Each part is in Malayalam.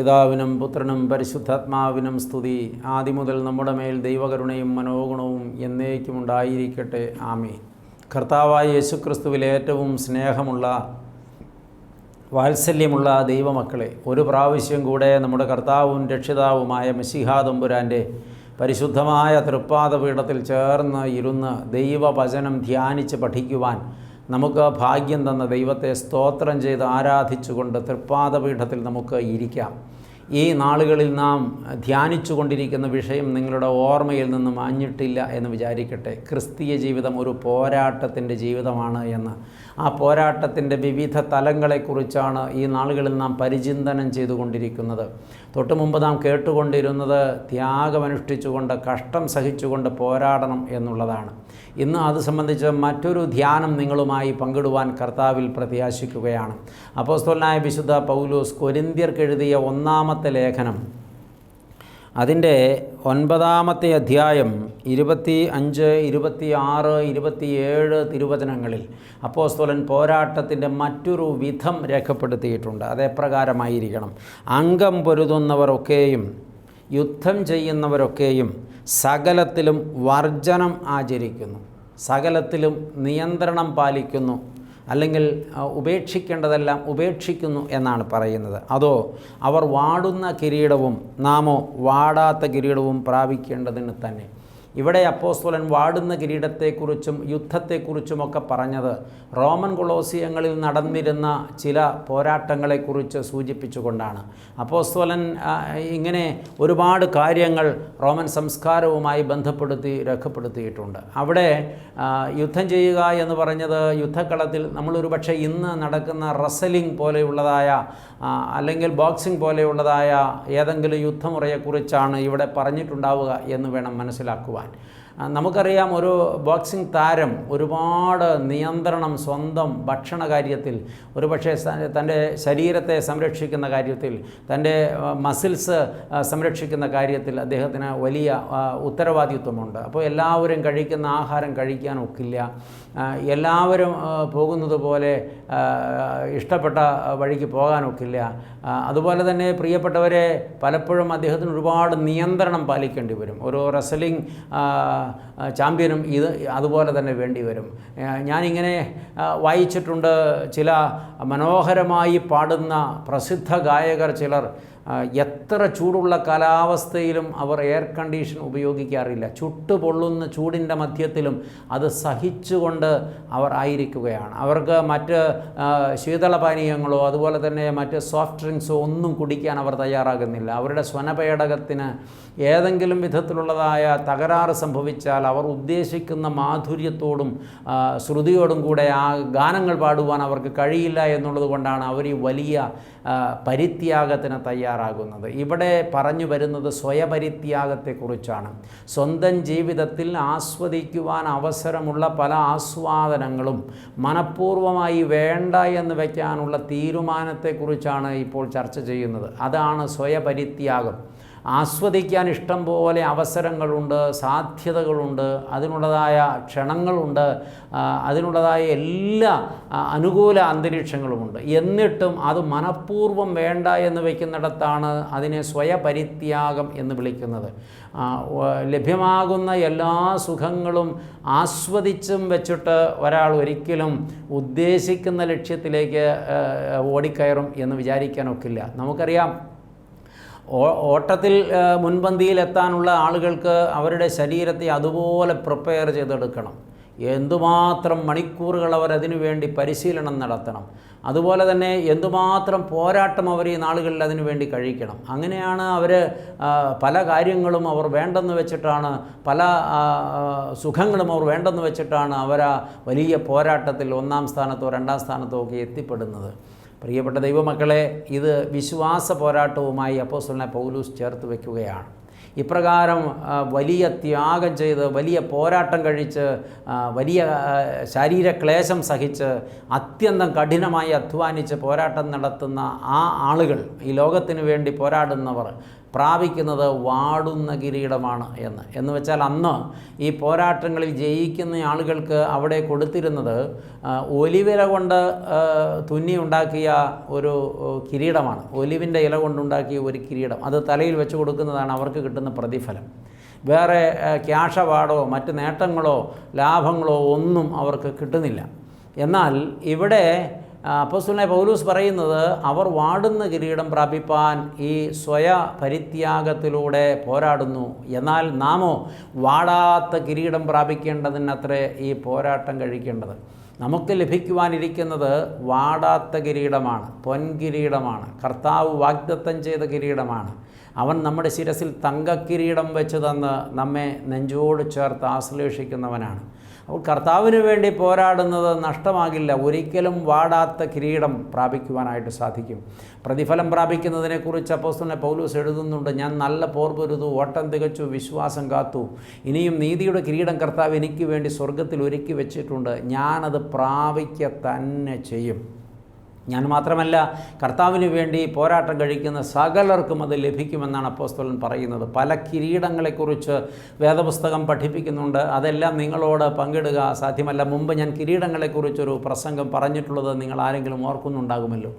പിതാവിനും പുത്രനും പരിശുദ്ധാത്മാവിനും സ്തുതി. ആദ്യം മുതൽ നമ്മുടെ മേൽ ദൈവകരുണയും മനോഗുണവും എന്നേക്കും ഉണ്ടായിരിക്കട്ടെ. ആമേ കർത്താവായ യേശുക്രിസ്തുവിൽ ഏറ്റവും സ്നേഹമുള്ള വാത്സല്യമുള്ള ദൈവമക്കളെ ഒരു പ്രാവശ്യം കൂടെ നമ്മുടെ കർത്താവും രക്ഷിതാവുമായ മസിഹാദമ്പുരാന്റെ പരിശുദ്ധമായ തൃപ്പാദപീഠത്തിൽ ചേർന്ന് ഇരുന്ന് ദൈവവചനം ധ്യാനിച്ച് പഠിക്കുവാൻ നമുക്ക് ഭാഗ്യം തന്ന ദൈവത്തെ സ്തോത്രം ചെയ്ത് ആരാധിച്ചുകൊണ്ട് തൃപ്പാദപീഠത്തിൽ നമുക്ക് ഇരിക്കാം. ഈ നാളുകളിൽ നാം ധ്യാനിച്ചു കൊണ്ടിരിക്കുന്ന വിഷയം നിങ്ങളുടെ ഓർമ്മയിൽ നിന്നും മാഞ്ഞിട്ടില്ല എന്ന് വിചാരിക്കട്ടെ. ക്രിസ്തീയ ജീവിതം ഒരു പോരാട്ടത്തിന്റെ ജീവിതമാണ് എന്ന്. ആ പോരാട്ടത്തിന്റെ വിവിധ തലങ്ങളെക്കുറിച്ചാണ് ഈ നാളുകളിൽ നാം പരിചിന്തനം ചെയ്തുകൊണ്ടിരിക്കുന്നത് തൊട്ടു മുമ്പ് നാം കേട്ടുകൊണ്ടിരുന്നത് ത്യാഗമനുഷ്ഠിച്ചുകൊണ്ട് കഷ്ടം സഹിച്ചുകൊണ്ട് പോരാടണം എന്നുള്ളതാണ്. ഇന്ന് അത് സംബന്ധിച്ച് മറ്റൊരു ധ്യാനം നിങ്ങളുമായി പങ്കിടുവാൻ കർത്താവിൽ പ്രത്യാശിക്കുകയാണ്. അപ്പോസ്തോലനായ വിശുദ്ധ പൗലോസ് കൊരിന്ത്യർക്കെഴുതിയ ഒന്നാമത്തെ ലേഖനം. അതിന്റെ ഒൻപതാമത്തെ അധ്യായം ഇരുപത്തി അഞ്ച് ഇരുപത്തി ആറ് ഇരുപത്തിയേഴ് തിരുവചനങ്ങളിൽ അപ്പോസ്തോലൻ പോരാട്ടത്തിന്റെ മറ്റൊരു വിധം രേഖപ്പെടുത്തിയിട്ടുണ്ട്. അതെപ്രകാരമായിരിക്കണം. അംഗം പൊരുതുന്നവരൊക്കെയും യുദ്ധം ചെയ്യുന്നവരൊക്കെയും സകലത്തിലും വർജനം ആചരിക്കുന്നു. സകലത്തിലും നിയന്ത്രണം പാലിക്കുന്നു അല്ലെങ്കിൽ ഉപേക്ഷിക്കേണ്ടതെല്ലാം ഉപേക്ഷിക്കുന്നു എന്നാണ് പറയുന്നത്. അതോ അവർ വാടുന്ന കിരീടവും നാമോ വാടാത്ത കിരീടവും പ്രാപിക്കേണ്ടതിന് തന്നെ. ഇവിടെ അപ്പോസ്തോലൻ വാടുന്ന കിരീടത്തെക്കുറിച്ചും യുദ്ധത്തെക്കുറിച്ചുമൊക്കെ പറഞ്ഞത്. റോമൻ കൊളോസിയങ്ങളിൽ നടന്നിരുന്ന ചില പോരാട്ടങ്ങളെക്കുറിച്ച് സൂചിപ്പിച്ചുകൊണ്ടാണ്. അപ്പോസ്തോലൻ ഇങ്ങനെ ഒരുപാട് കാര്യങ്ങൾ റോമൻ സംസ്കാരവുമായി ബന്ധപ്പെടുത്തി രേഖപ്പെടുത്തിയിട്ടുണ്ട്. അവിടെ യുദ്ധം ചെയ്യുക എന്ന് പറഞ്ഞത് യുദ്ധക്കളത്തിൽ നമ്മളൊരു പക്ഷേ ഇന്ന് നടക്കുന്ന റസലിംഗ് പോലെയുള്ളതായ അല്ലെങ്കിൽ ബോക്സിംഗ് പോലെയുള്ളതായ ഏതെങ്കിലും യുദ്ധമുറയെക്കുറിച്ചാണ് ഇവിടെ പറഞ്ഞിട്ടുണ്ടാവുക എന്ന് വേണം what നമുക്കറിയാം ഒരു ബോക്സിംഗ് താരം ഒരുപാട് നിയന്ത്രണം സ്വന്തം ഭക്ഷണ കാര്യത്തിൽ ഒരുപക്ഷെ തന്റെ ശരീരത്തെ സംരക്ഷിക്കുന്ന കാര്യത്തിൽ തന്റെ മസിൽസ് സംരക്ഷിക്കുന്ന കാര്യത്തിൽ അദ്ദേഹത്തിന് വലിയ ഉത്തരവാദിത്വമുണ്ട്. അപ്പോൾ എല്ലാവരും കഴിക്കുന്ന ആഹാരം കഴിക്കാൻ ഒക്കില്ല. എല്ലാവരും പോകുന്നത് പോലെ ഇഷ്ടപ്പെട്ട വഴിക്ക് പോകാനൊക്കില്ല അതുപോലെ തന്നെ പ്രിയപ്പെട്ടവരെ പലപ്പോഴും അദ്ദേഹത്തിന് ഒരുപാട് നിയന്ത്രണം പാലിക്കേണ്ടി വരും. ഒരു റെസ്ലിംഗ് ചാമ്പ്യനും ഇത് അതുപോലെ തന്നെ വേണ്ടി വരും. ഞാനിങ്ങനെ വായിച്ചിട്ടുണ്ട് ചില മനോഹരമായി പാടുന്ന പ്രസിദ്ധ ഗായകർ ചിലർ. എത്ര ചൂടുള്ള കാലാവസ്ഥയിലും അവർ എയർ കണ്ടീഷൻ ഉപയോഗിക്കാറില്ല. ചുട്ടുപൊള്ളുന്ന ചൂടിന്റെ മധ്യത്തിലും അത് സഹിച്ചുകൊണ്ട് അവർ ആയിരിക്കുകയാണ്. അവർക്ക് മറ്റ് ശീതളപാനീയങ്ങളോ അതുപോലെ തന്നെ മറ്റ് സോഫ്റ്റ് ഡ്രിങ്ക്സോ ഒന്നും കുടിക്കാൻ അവർ തയ്യാറാകുന്നില്ല. അവരുടെ സ്വനപേടകത്തിന് ഏതെങ്കിലും വിധത്തിലുള്ളതായ തകരാറ് സംഭവിച്ചാൽ അവർ ഉദ്ദേശിക്കുന്ന മാധുര്യത്തോടും ശ്രുതിയോടും കൂടെ ആ ഗാനങ്ങൾ പാടുവാൻ അവർക്ക് കഴിയില്ല എന്നുള്ളത് കൊണ്ടാണ് അവർ ഈ വലിയ പരിത്യാഗത്തിന് തയ്യാറാകുന്നത്. ഇവിടെ പറഞ്ഞു വരുന്നത് സ്വയപരിത്യാഗത്തെക്കുറിച്ചാണ്. സ്വന്തം ജീവിതത്തിൽ ആസ്വദിക്കുവാൻ അവസരമുള്ള പല ആസ്വാദനങ്ങളും മനഃപൂർവമായി വേണ്ട എന്ന് വയ്ക്കാനുള്ള തീരുമാനത്തെക്കുറിച്ചാണ് ഇപ്പോൾ ചർച്ച ചെയ്യുന്നത്. അതാണ് സ്വയപരിത്യാഗം. ആസ്വദിക്കാൻ ഇഷ്ടം പോലെ അവസരങ്ങളുണ്ട് സാധ്യതകളുണ്ട് അതിനുള്ളതായ ക്ഷണങ്ങളുണ്ട് അതിനുള്ളതായ എല്ലാ അനുകൂല അന്തരീക്ഷങ്ങളുമുണ്ട്. എന്നിട്ടും അത് മനഃപൂർവം വേണ്ട എന്ന് വയ്ക്കുന്നിടത്താണ് അതിനെ സ്വയപരിത്യാഗം എന്ന് വിളിക്കുന്നത്. ലഭ്യമാകുന്ന എല്ലാ സുഖങ്ങളും ആസ്വദിച്ചും വെച്ചിട്ട് ഒരാൾ ഒരിക്കലും ഉദ്ദേശിക്കുന്ന ലക്ഷ്യത്തിലേക്ക് ഓടിക്കയറും എന്ന് വിചാരിക്കാനൊക്കില്ല. നമുക്കറിയാം ഓട്ടത്തിൽ മുൻപന്തിയിൽ എത്താനുള്ള ആളുകൾക്ക് അവരുടെ ശരീരത്തെ അതുപോലെ പ്രിപ്പയർ ചെയ്തെടുക്കണം. എന്തുമാത്രം മണിക്കൂറുകൾ അവർ അതിനു വേണ്ടി പരിശീലനം നടത്തണം. അതുപോലെ തന്നെ എന്തുമാത്രം പോരാട്ടം അവർ ഈ നാളുകളിൽ അതിനു വേണ്ടി കഴിക്കണം. അങ്ങനെയാണ് അവർ പല കാര്യങ്ങളും അവർ വേണ്ടെന്ന് വെച്ചിട്ടാണ് പല സുഖങ്ങളും അവർ വേണ്ടെന്ന് വെച്ചിട്ടാണ് അവർ വലിയ പോരാട്ടത്തിൽ ഒന്നാം സ്ഥാനത്തോ രണ്ടാം സ്ഥാനത്തോ ഒക്കെ എത്തിപ്പെടുന്നത്. പ്രിയപ്പെട്ട ദൈവമക്കളെ ഇത് വിശ്വാസ പോരാട്ടവുമായി അപ്പോസ്റ്റലിനെ പൗലൂസ് ചേർത്ത് വയ്ക്കുകയാണ് ഇപ്രകാരം വലിയ ത്യാഗം ചെയ്ത് വലിയ പോരാട്ടം കഴിച്ച് വലിയ ശരീരക്ലേശം സഹിച്ച് അത്യന്തം കഠിനമായി അധ്വാനിച്ച് പോരാട്ടം നടത്തുന്ന ആ ആളുകൾ ഈ ലോകത്തിന് വേണ്ടി പോരാടുന്നവർ പ്രാപിക്കുന്നത് വാടുന്ന കിരീടമാണ് എന്ന്. എന്ന് വെച്ചാൽ അന്ന് ഈ പോരാട്ടങ്ങളിൽ ജയിക്കുന്ന ആളുകൾക്ക് അവിടെ കൊടുത്തിരുന്നത് ഒലിവില കൊണ്ട് തുന്നി ഉണ്ടാക്കിയ ഒരു കിരീടമാണ്. ഒലിവിന്റെ ഇല കൊണ്ടുണ്ടാക്കിയ ഒരു കിരീടം. അത് തലയിൽ വെച്ച് കൊടുക്കുന്നതാണ് അവർക്ക് കിട്ടുന്ന പ്രതിഫലം. വേറെ ക്യാഷ് അവാർഡോ മറ്റ് നേട്ടങ്ങളോ ലാഭങ്ങളോ ഒന്നും അവർക്ക് കിട്ടുന്നില്ല. എന്നാൽ ഇവിടെ അപ്പോസ്തലനായ പൗലൂസ് പറയുന്നത് അവർ വാടുന്ന കിരീടം പ്രാപിപ്പാൻ ഈ സ്വയ പരിത്യാഗത്തിലൂടെ പോരാടുന്നു. എന്നാൽ നാമോ വാടാത്ത കിരീടം പ്രാപിക്കേണ്ടതിനത്രേ ഈ പോരാട്ടം കഴിക്കേണ്ടത്. നമുക്ക് ലഭിക്കുവാനിരിക്കുന്നത് വാടാത്ത കിരീടമാണ് പൊൻകിരീടമാണ് കർത്താവ് വാഗ്ദത്തം ചെയ്ത കിരീടമാണ്. അവൻ നമ്മുടെ ശിരസിൽ തങ്കക്കിരീടം വെച്ച് തന്ന് നമ്മെ നെഞ്ചോട് ചേർത്ത് ആശ്ലേഷിക്കുന്നവനാണ്. അപ്പോൾ കർത്താവിന് വേണ്ടി പോരാടുന്നത് നഷ്ടമാകില്ല. ഒരിക്കലും വാടാത്ത കിരീടം പ്രാപിക്കുവാനായിട്ട് സാധിക്കും. പ്രതിഫലം പ്രാപിക്കുന്നതിനെക്കുറിച്ച് അപ്പോസ്തലനെ പൗലൂസ് എഴുതുന്നുണ്ട് ഞാൻ നല്ല പോർ പൊരുതു ഓട്ടം തികച്ചു വിശ്വാസം കാത്തു. ഇനിയും നീതിയുടെ കിരീടം കർത്താവ് എനിക്ക് വേണ്ടി സ്വർഗത്തിൽ ഒരുക്കി വെച്ചിട്ടുണ്ട്. ഞാനത് പ്രാപിക്കുക തന്നെ ചെയ്യും. ഞാൻ മാത്രമല്ല കർത്താവിന് വേണ്ടി പോരാട്ടം കഴിക്കുന്ന സകലർക്കും അത് ലഭിക്കുമെന്നാണ് അപ്പോസ്തോലൻ പറയുന്നത്. പല കിരീടങ്ങളെക്കുറിച്ച് വേദപുസ്തകം പഠിപ്പിക്കുന്നുണ്ട്. അതെല്ലാം നിങ്ങളോട് പങ്കിടുക സാധ്യമല്ല. മുമ്പ് ഞാൻ കിരീടങ്ങളെക്കുറിച്ചൊരു പ്രസംഗം പറഞ്ഞിട്ടുള്ളത് നിങ്ങൾ ആരെങ്കിലും ഓർക്കുന്നുണ്ടാകുമല്ലോ.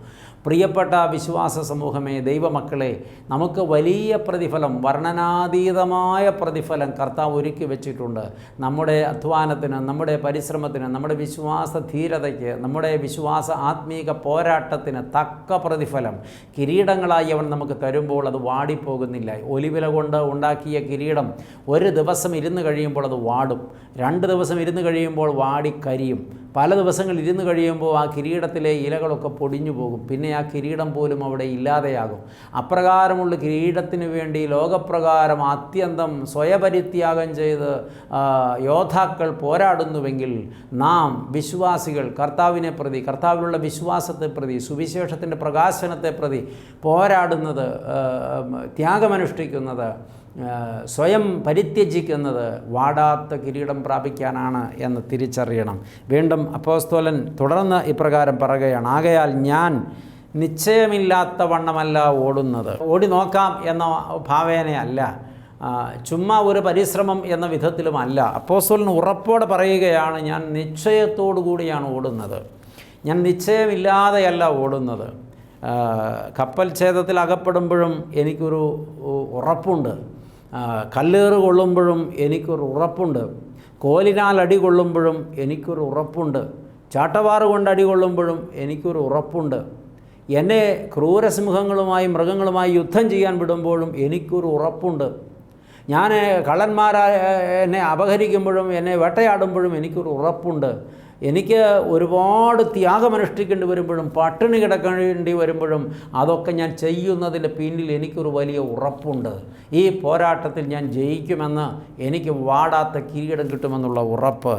പ്രിയപ്പെട്ട വിശ്വാസ സമൂഹമേ ദൈവമക്കളെ നമുക്ക് വലിയ പ്രതിഫലം വർണനാതീതമായ പ്രതിഫലം കർത്താവ് ഒരുക്കി വെച്ചിട്ടുണ്ട്. നമ്മുടെ അധ്വാനത്തിന് നമ്മുടെ പരിശ്രമത്തിന് നമ്മുടെ വിശ്വാസ ധീരതയ്ക്ക് നമ്മുടെ വിശ്വാസ ആത്മീക പോരാട്ടത്തിന് തക്ക പ്രതിഫലം. കിരീടങ്ങളായി അവൻ നമുക്ക് തരുമ്പോൾ അത് വാടിപ്പോകുന്നില്ല. ഒലിവില കൊണ്ട് ഉണ്ടാക്കിയ കിരീടം ഒരു ദിവസം ഇരുന്ന് കഴിയുമ്പോൾ അത് വാടും. രണ്ട് ദിവസം ഇരുന്ന് കഴിയുമ്പോൾ വാടിക്കരിയും പല ദിവസങ്ങൾ ഇരുന്ന് കഴിയുമ്പോൾ ആ കിരീടത്തിലെ ഇലകളൊക്കെ പൊടിഞ്ഞു പോകും. പിന്നെ ആ കിരീടം പോലും അവിടെ ഇല്ലാതെയാകും. അപ്രകാരമുള്ള കിരീടത്തിന് വേണ്ടി ലോകപ്രകാരം അത്യന്തം സ്വയപരിത്യാഗം ചെയ്ത് യോദ്ധാക്കൾ പോരാടുന്നുവെങ്കിൽ നാം വിശ്വാസികൾ കർത്താവിനെ പ്രതി കർത്താവിലുള്ള വിശ്വാസത്തെ പ്രതി സുവിശേഷത്തിന്റെ പ്രകാശനത്തെ പ്രതി പോരാടുന്നത് ത്യാഗമനുഷ്ഠിക്കുന്നത് സ്വയം പരിത്യജിക്കുന്നത് വാടാത്ത കിരീടം പ്രാപിക്കാനാണ് എന്ന് തിരിച്ചറിയണം. വീണ്ടും അപ്പോസ്തോലൻ തുടർന്ന് ഇപ്രകാരം പറയുകയാണ് ആകയാൽ ഞാൻ നിശ്ചയമില്ലാത്ത വണ്ണമല്ല ഓടുന്നത്. ഓടി നോക്കാം എന്ന ഭാവേനയല്ല ചുമ്മാ ഒരു പരിശ്രമം എന്ന വിധത്തിലുമല്ല അപ്പോസ്തോലൻ ഉറപ്പോടെ പറയുകയാണ് ഞാൻ നിശ്ചയത്തോടു കൂടിയാണ് ഓടുന്നത്. ഞാൻ നിശ്ചയമില്ലാതെയല്ല ഓടുന്നത്. കപ്പൽ ഛേദത്തിൽ അകപ്പെടുമ്പോഴും എനിക്കൊരു ഉറപ്പുണ്ട്. കല്ലേറ് കൊള്ളുമ്പോഴും എനിക്കൊരു ഉറപ്പുണ്ട്. കോലിനാൽ അടി കൊള്ളുമ്പോഴും എനിക്കൊരു ഉറപ്പുണ്ട്. ചാട്ടവാറ് കൊണ്ട് അടി കൊള്ളുമ്പോഴും എനിക്കൊരു ഉറപ്പുണ്ട്. എന്നെ ക്രൂരസിംഹങ്ങളുമായി മൃഗങ്ങളുമായി യുദ്ധം ചെയ്യാൻ വിടുമ്പോഴും എനിക്കൊരു ഉറപ്പുണ്ട്. ഞാൻ കള്ളന്മാരെ എന്നെ അപഹരിക്കുമ്പോഴും എന്നെ വേട്ടയാടുമ്പോഴും എനിക്കൊരു ഉറപ്പുണ്ട്. എനിക്ക് ഒരുപാട് ത്യാഗമനുഷ്ഠിക്കേണ്ടി വരുമ്പോഴും പട്ടിണി കിടക്കേണ്ടി വരുമ്പോഴും അതൊക്കെ ഞാൻ ചെയ്യുന്നതിന്റെ പിന്നിൽ എനിക്കൊരു വലിയ ഉറപ്പുണ്ട്. ഈ പോരാട്ടത്തിൽ ഞാൻ ജയിക്കുമെന്ന് എനിക്ക് വാടാത്ത കിരീടം കിട്ടുമെന്നുള്ള ഉറപ്പ്.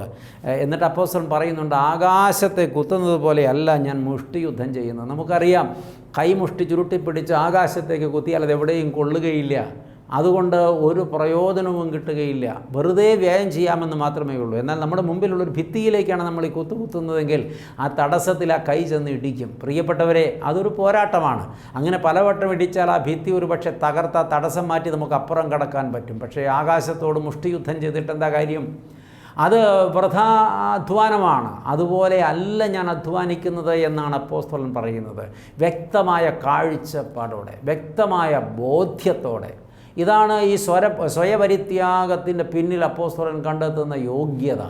എന്നിട്ട് അപ്പോസൻ പറയുന്നുണ്ട് ആകാശത്തെ കുത്തുന്നത് പോലെയല്ല ഞാൻ മുഷ്ടിയുദ്ധം ചെയ്യുന്നത്. നമുക്കറിയാം കൈമുഷ്ടി ചുരുട്ടിപ്പിടിച്ച് ആകാശത്തേക്ക് കുത്തിയാൽ അത് എവിടെയും കൊള്ളുകയില്ല. അതുകൊണ്ട് ഒരു പ്രയോജനവും കിട്ടുകയില്ല. വെറുതെ വ്യായം ചെയ്യാമെന്ന് മാത്രമേ ഉള്ളൂ. എന്നാൽ നമ്മുടെ മുമ്പിലുള്ളൊരു ഭിത്തിയിലേക്കാണ് നമ്മൾ ഈ കുത്തു കുത്തുന്നതെങ്കിൽ ആ തടസ്സത്തിൽ ആ കൈ ചെന്ന് ഇടിക്കും. പ്രിയപ്പെട്ടവരെ അതൊരു പോരാട്ടമാണ്. അങ്ങനെ പലവട്ടം ഇടിച്ചാൽ ആ ഭിത്തി ഒരു പക്ഷേ തകർത്ത തടസ്സം മാറ്റി നമുക്ക് അപ്പുറം കടക്കാൻ പറ്റും. പക്ഷേ ആകാശത്തോട് മുഷ്ടിയുദ്ധം ചെയ്തിട്ട് എന്താ കാര്യം? അത് വൃഥാ അധ്വാനമാണ്. അതുപോലെ അല്ല ഞാൻ അധ്വാനിക്കുന്നത് എന്നാണ് അപ്പോസ്തോലൻ പറയുന്നത്. വ്യക്തമായ കാഴ്ചപ്പാടോടെ വ്യക്തമായ ബോധ്യത്തോടെ. ഇതാണ് ഈ സ്വര സ്വയപരിത്യാഗത്തിന്റെ പിന്നിൽ അപ്പോസ്തലൻ കണ്ടെത്തുന്ന യോഗ്യത.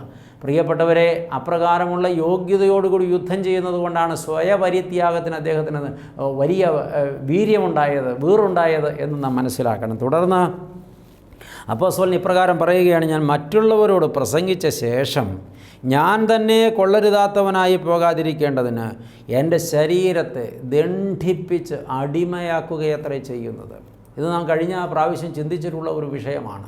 പ്രിയപ്പെട്ടവരെ അപ്രകാരമുള്ള യോഗ്യതയോടുകൂടി യുദ്ധം ചെയ്യുന്നത് കൊണ്ടാണ് സ്വയപരിത്യാഗത്തിന് അദ്ദേഹത്തിന് വലിയ വീര്യമുണ്ടായത് വീറുണ്ടായത് എന്ന് നാം മനസ്സിലാക്കണം. തുടർന്ന് അപ്പോസ്തലൻ ഇപ്രകാരം പറയുകയാണ് ഞാൻ മറ്റുള്ളവരോട് പ്രസംഗിച്ച ശേഷം ഞാൻ തന്നെ കൊള്ളരുതാത്തവനായി പോകാതിരിക്കേണ്ടതിന് എന്റെ ശരീരത്തെ ദണ്ഡിപ്പിച്ച് അടിമയാക്കുകയത്രേ ചെയ്യുന്നത്. ഇത് നാം കഴിഞ്ഞ പ്രാവശ്യം ചിന്തിച്ചിട്ടുള്ള ഒരു വിഷയമാണ്.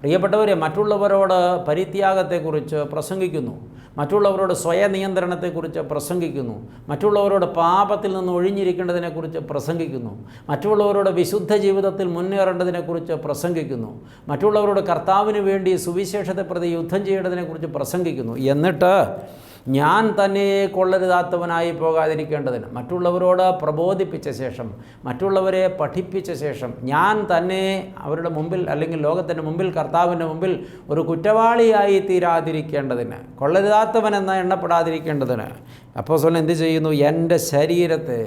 പ്രിയപ്പെട്ടവരെ മറ്റുള്ളവരോട് പരിത്യാഗത്തെക്കുറിച്ച് പ്രസംഗിക്കുന്നു. മറ്റുള്ളവരോട് സ്വയനിയന്ത്രണത്തെക്കുറിച്ച് പ്രസംഗിക്കുന്നു. മറ്റുള്ളവരോട് പാപത്തിൽ നിന്ന് ഒഴിഞ്ഞിരിക്കേണ്ടതിനെക്കുറിച്ച് പ്രസംഗിക്കുന്നു. മറ്റുള്ളവരോട് വിശുദ്ധ ജീവിതത്തിൽ മുന്നേറേണ്ടതിനെക്കുറിച്ച് പ്രസംഗിക്കുന്നു. മറ്റുള്ളവരോട് കർത്താവിന് വേണ്ടി സുവിശേഷത്തെ പ്രതി യുദ്ധം ചെയ്യേണ്ടതിനെക്കുറിച്ച് പ്രസംഗിക്കുന്നു. എന്നിട്ട് ഞാൻ തന്നെ കൊള്ളരുതാത്തവനായി പോകാതിരിക്കേണ്ടതിന് മറ്റുള്ളവരോട് പ്രബോധിപ്പിച്ച ശേഷം മറ്റുള്ളവരെ പഠിപ്പിച്ച ശേഷം ഞാൻ തന്നെ അവരുടെ മുമ്പിൽ അല്ലെങ്കിൽ ലോകത്തിന്റെ മുമ്പിൽ കർത്താവിന്റെ മുമ്പിൽ ഒരു കുറ്റവാളിയായി തീരാതിരിക്കേണ്ടതിന് കൊള്ളരുതാത്തവൻ എന്ന എണ്ണപ്പെടാതിരിക്കേണ്ടതിന്. അപ്പോൾ സ്വലം എന്ത് ചെയ്യുന്നു? എന്റെ ശരീരത്തെ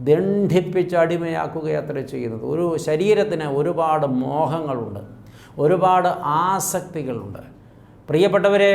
ദണ്ഡിപ്പിച്ച് അടിമയാക്കുക അത്ര ചെയ്യുന്നത്. ഒരു ശരീരത്തിന് ഒരുപാട് മോഹങ്ങളുണ്ട് ഒരുപാട് ആസക്തികളുണ്ട്. പ്രിയപ്പെട്ടവരെ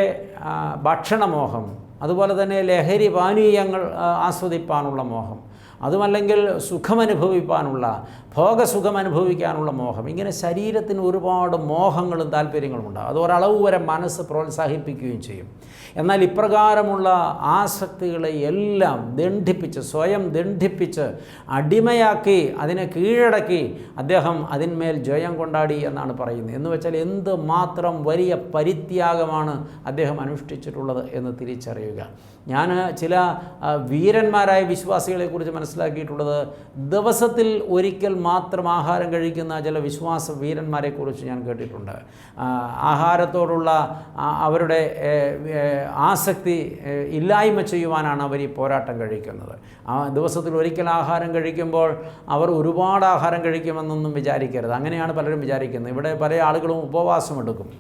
ഭക്ഷണമോഹം അതുപോലെ തന്നെ ലഹരി പാനീയങ്ങൾ ആസ്വദിപ്പാനുള്ള മോഹം. അതുമല്ലെങ്കിൽ സുഖമനുഭവിപ്പാനുള്ള ഭോഗസുഖം അനുഭവിക്കാനുള്ള മോഹം. ഇങ്ങനെ ശരീരത്തിന് ഒരുപാട് മോഹങ്ങളും താല്പര്യങ്ങളും ഉണ്ട് അത് ഒരളവ് വരെ മനസ്സ് പ്രോത്സാഹിപ്പിക്കുകയും ചെയ്യും. എന്നാൽ ഇപ്രകാരമുള്ള ആസക്തികളെ എല്ലാം ദണ്ഡിപ്പിച്ച് സ്വയം ദണ്ഡിപ്പിച്ച് അടിമയാക്കി അതിനെ കീഴടക്കി അദ്ദേഹം അതിന്മേൽ ജയം കൊണ്ടാടി എന്നാണ് പറയുന്നത്. എന്ന് വെച്ചാൽ എന്ത് മാത്രം വലിയ പരിത്യാഗമാണ് അദ്ദേഹം അനുഷ്ഠിച്ചിട്ടുള്ളത് എന്ന് തിരിച്ചറിയുക. ഞാൻ ചില വീരന്മാരായ വിശ്വാസികളെ കുറിച്ച് മനസ്സിലാക്കിയിട്ടുള്ളത് ദിവസത്തിൽ ഒരിക്കൽ മാത്രം ആഹാരം കഴിക്കുന്ന ചില വിശ്വാസ വീരന്മാരെക്കുറിച്ച് ഞാൻ കേട്ടിട്ടുണ്ട്. ആഹാരത്തോടുള്ള അവരുടെ ആസക്തി ഇല്ലായ്മ ചെയ്യുവാനാണ് അവർ ഈ പോരാട്ടം കഴിക്കുന്നത്. ദിവസത്തിൽ ഒരിക്കൽ ആഹാരം കഴിക്കുമ്പോൾ അവർ ഒരുപാട് ആഹാരം കഴിക്കുമെന്നൊന്നും വിചാരിക്കരുത്. അങ്ങനെയാണ് പലരും വിചാരിക്കുന്നത്. ഇവിടെ പല ആളുകളും ഉപവാസം എടുക്കും.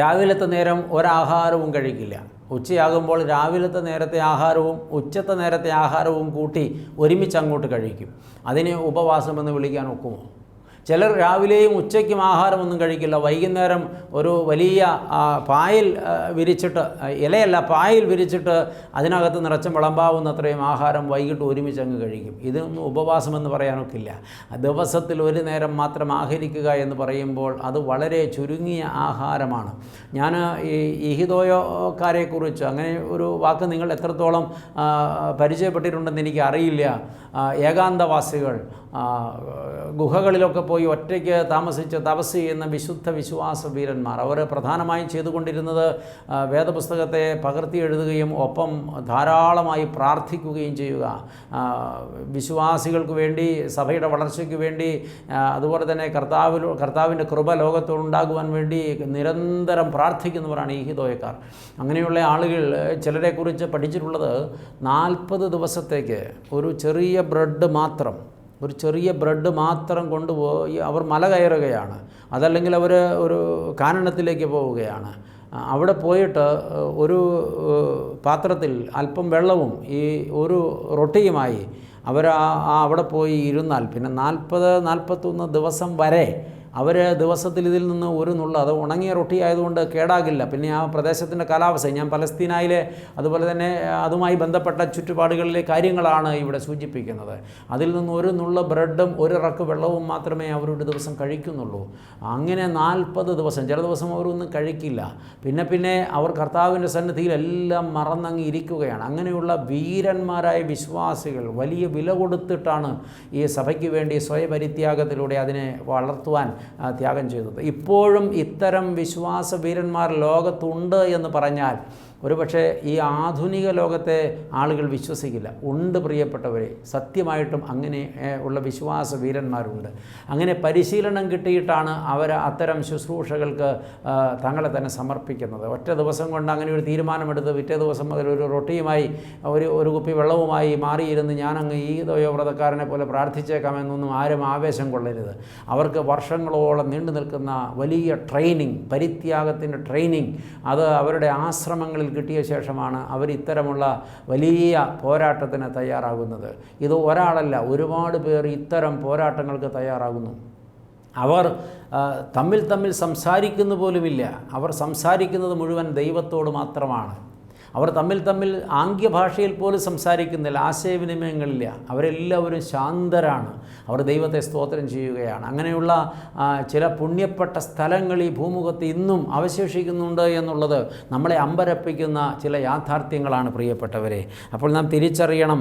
രാവിലത്തെ നേരം ഒരാഹാരവും കഴിക്കില്ല. ഉച്ചയാകുമ്പോൾ രാവിലത്തെ നേരത്തെ ആഹാരവും ഉച്ചത്തെ നേരത്തെ ആഹാരവും കൂട്ടി ഒരുമിച്ച് അങ്ങോട്ട് കഴിക്കും. അതിനെ ഉപവാസമെന്ന് വിളിക്കാൻ ഒക്കുമോ? ചിലർ രാവിലെയും ഉച്ചയ്ക്കും ആഹാരമൊന്നും കഴിക്കില്ല. വൈകുന്നേരം ഒരു വലിയ പായൽ വിരിച്ചിട്ട് ഇലയല്ല പായൽ വിരിച്ചിട്ട് അതിനകത്ത് നിറച്ചും വിളമ്പാവുന്നത്രയും ആഹാരം വൈകിട്ട് ഒരുമിച്ച് അങ്ങ് കഴിക്കും. ഇതൊന്നും ഉപവാസമെന്ന് പറയാനൊക്കില്ല ദിവസത്തിൽ ഒരു നേരം മാത്രം ആഹരിക്കുക എന്ന് പറയുമ്പോൾ അത് വളരെ ചുരുങ്ങിയ ആഹാരമാണ്. ഞാൻ ഈ ഇഹിതോയോക്കാരെക്കുറിച്ച് അങ്ങനെ ഒരു വാക്ക് നിങ്ങൾ എത്രത്തോളം പരിചയപ്പെട്ടിട്ടുണ്ടെന്ന് എനിക്ക് അറിയില്ല ഏകാന്തവാസികൾ ഗുഹകളിലൊക്കെ പോയി ഒറ്റയ്ക്ക് താമസിച്ച് തപസ് ചെയ്യുന്ന വിശുദ്ധ വിശ്വാസ വീരന്മാർ. അവർ പ്രധാനമായും ചെയ്തുകൊണ്ടിരുന്നത് വേദപുസ്തകത്തെ പകർത്തി എഴുതുകയും ഒപ്പം ധാരാളമായി പ്രാർത്ഥിക്കുകയും ചെയ്യുക. വിശ്വാസികൾക്ക് വേണ്ടി സഭയുടെ വളർച്ചയ്ക്ക് വേണ്ടി അതുപോലെ തന്നെ കർത്താവിൽ കർത്താവിന്റെ കൃപ ലോകത്തോടുണ്ടാകുവാൻ വേണ്ടി നിരന്തരം പ്രാർത്ഥിക്കുന്നവരാണ് ഈ ഹിതോയക്കാർ. അങ്ങനെയുള്ള ആളുകൾ ചിലരെക്കുറിച്ച് പഠിച്ചിട്ടുള്ളത് നാൽപ്പത് ദിവസത്തേക്ക് ഒരു ചെറിയ ബ്രെഡ് മാത്രം ഒരു ചെറിയ ബ്രെഡ് മാത്രം കൊണ്ടുപോയി അവർ മല കയറുകയാണ്. അതല്ലെങ്കിൽ അവർ ഒരു കാനനത്തിലേക്ക് പോവുകയാണ്. അവിടെ പോയിട്ട് ഒരു പാത്രത്തിൽ അല്പം വെള്ളവും ഈ ഒരു റൊട്ടിയുമായി അവർ ആ അവിടെ പോയി ഇരുന്നാൽ പിന്നെ നാൽപ്പത് നാൽപ്പത്തൊന്ന് ദിവസം വരെ അവർ ദിവസത്തിൽ ഇതിൽ നിന്ന് ഒരു നുള്ള അത് ഉണങ്ങിയ റൊട്ടി ആയതുകൊണ്ട് കേടാകില്ല. പിന്നെ ആ പ്രദേശത്തിന്റെ കാലാവസ്ഥ ഞാൻ പലസ്തീനായിലെ അതുപോലെ തന്നെ അതുമായി ബന്ധപ്പെട്ട ചുറ്റുപാടുകളിലെ കാര്യങ്ങളാണ് ഇവിടെ സൂചിപ്പിക്കുന്നത്. അതിൽ നിന്ന് ഒരു നുള്ള ബ്രെഡും ഒരു റക്ക് വെള്ളവും മാത്രമേ അവരൊരു ദിവസം കഴിക്കുന്നുള്ളൂ. അങ്ങനെ നാൽപ്പത് ദിവസം ചില ദിവസം അവരൊന്നും കഴിക്കില്ല. പിന്നെ പിന്നെ അവർ കർത്താവിന്റെ സന്നിധിയിൽ എല്ലാം മറന്നങ്ങ് ഇരിക്കുകയാണ്. അങ്ങനെയുള്ള വീരന്മാരായ വിശ്വാസികൾ വലിയ വില കൊടുത്തിട്ടാണ് ഈ സഭയ്ക്ക് വേണ്ടി സ്വയപരിത്യാഗത്തിലൂടെ അതിനെ വളർത്തുവാൻ ത്യാഗം ചെയ്തത്. ഇപ്പോഴും ഇത്തരം വിശ്വാസ വീരന്മാർ ലോകത്തുണ്ട് എന്ന് പറഞ്ഞാൽ ഒരുപക്ഷെ ഈ ആധുനിക ലോകത്തെ ആളുകൾ വിശ്വസിക്കില്ല. ഉണ്ട് പ്രിയപ്പെട്ടവരെ സത്യമായിട്ടും അങ്ങനെ ഉള്ള വിശ്വാസ വീരന്മാരുണ്ട്. അങ്ങനെ പരിശീലനം കിട്ടിയിട്ടാണ് അവർ അത്തരം ശുശ്രൂഷകൾക്ക് തങ്ങളെ തന്നെ സമർപ്പിക്കുന്നത്. ഒറ്റ ദിവസം കൊണ്ട് അങ്ങനെ ഒരു തീരുമാനമെടുത്ത് പിറ്റേ ദിവസം മുതൽ ഒരു റൊട്ടിയുമായി ഒരു ഒരു കുപ്പി വെള്ളവുമായി മാറിയിരുന്ന് ഞാനങ്ങ് ഈ വ്രതക്കാരനെ പോലെ പ്രാർത്ഥിച്ചേക്കാമെന്നൊന്നും ആരും ആവേശം കൊള്ളരുത്. അവർക്ക് വർഷങ്ങളോളം നീണ്ടു നിൽക്കുന്ന വലിയ ട്രെയിനിങ് പരിത്യാഗത്തിന്റെ ട്രെയിനിങ് അത് അവരുടെ ആശ്രമങ്ങളിൽ കിട്ടിയ ശേഷമാണ് അവർ ഇത്തരമുള്ള വലിയ പോരാട്ടത്തിന് തയ്യാറാകുന്നത്. ഇത് ഒരാളല്ല ഒരുപാട് പേർ ഇത്തരം പോരാട്ടങ്ങൾക്ക് തയ്യാറാകുന്നു. അവർ തമ്മിൽ തമ്മിൽ സംസാരിക്കുന്നു പോലുമില്ല. അവർ സംസാരിക്കുന്നത് മുഴുവൻ ദൈവത്തോട് മാത്രമാണ്. അവർ തമ്മിൽ തമ്മിൽ ആംഗ്യഭാഷയിൽ പോലും സംസാരിക്കുന്നില്ല ആശയവിനിമയങ്ങളില്ല. അവരെല്ലാവരും ശാന്തരാണ്. അവർ ദൈവത്തെ സ്തോത്രം ചെയ്യുകയാണ്. അങ്ങനെയുള്ള ചില പുണ്യപ്പെട്ട സ്ഥലങ്ങൾ ഈ ഭൂമുഖത്ത് ഇന്നും അവശേഷിക്കുന്നുണ്ട് എന്നുള്ളത് നമ്മളെ അമ്പരപ്പിക്കുന്ന ചില യാഥാർത്ഥ്യങ്ങളാണ് പ്രിയപ്പെട്ടവരെ. അപ്പോൾ നാം തിരിച്ചറിയണം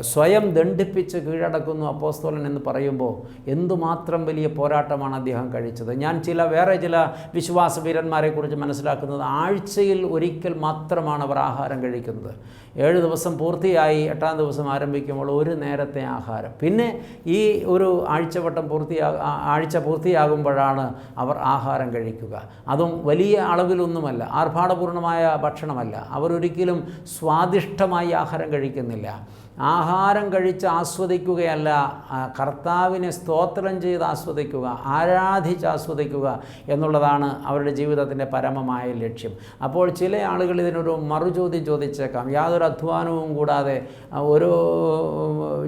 സ്വയം ദണ്ഡിപ്പിച്ച് കീഴടക്കുന്നു അപ്പോസ്തോലൻ എന്ന് പറയുമ്പോൾ എന്തുമാത്രം വലിയ പോരാട്ടമാണ് അദ്ദേഹം കഴിച്ചത്. ഞാൻ ചില വേറെ ചില വിശ്വാസ വീരന്മാരെക്കുറിച്ച് മനസ്സിലാക്കുന്നത് ആഴ്ചയിൽ ഒരിക്കൽ മാത്രമാണ് അവർ ആഹാരം കഴിക്കുന്നത്. ഏഴ് ദിവസം പൂർത്തിയായി എട്ടാം ദിവസം ആരംഭിക്കുമ്പോൾ ഒരു നേരത്തെ ആഹാരം. പിന്നെ ഈ ഒരു ആഴ്ചവട്ടം പൂർത്തിയാ ആഴ്ച പൂർത്തിയാകുമ്പോഴാണ് അവർ ആഹാരം കഴിക്കുക. അതും വലിയ അളവിലൊന്നുമല്ല ആർഭാടപൂർണമായ ഭക്ഷണമല്ല. അവരൊരിക്കലും സ്വാദിഷ്ടമായി ആഹാരം കഴിക്കുന്നില്ല. ആഹാരം കഴിച്ച് ആസ്വദിക്കുകയല്ല കർത്താവിനെ സ്തോത്രം ചെയ്ത് ആസ്വദിക്കുക ആരാധിച്ച് ആസ്വദിക്കുക എന്നുള്ളതാണ് അവരുടെ ജീവിതത്തിന്റെ പരമമായ ലക്ഷ്യം. അപ്പോൾ ചില ആളുകൾ ഇതിനൊരു മറുചോദ്യം ചോദിച്ചേക്കാം. യാതൊരു അധ്വാനവും കൂടാതെ ഒരു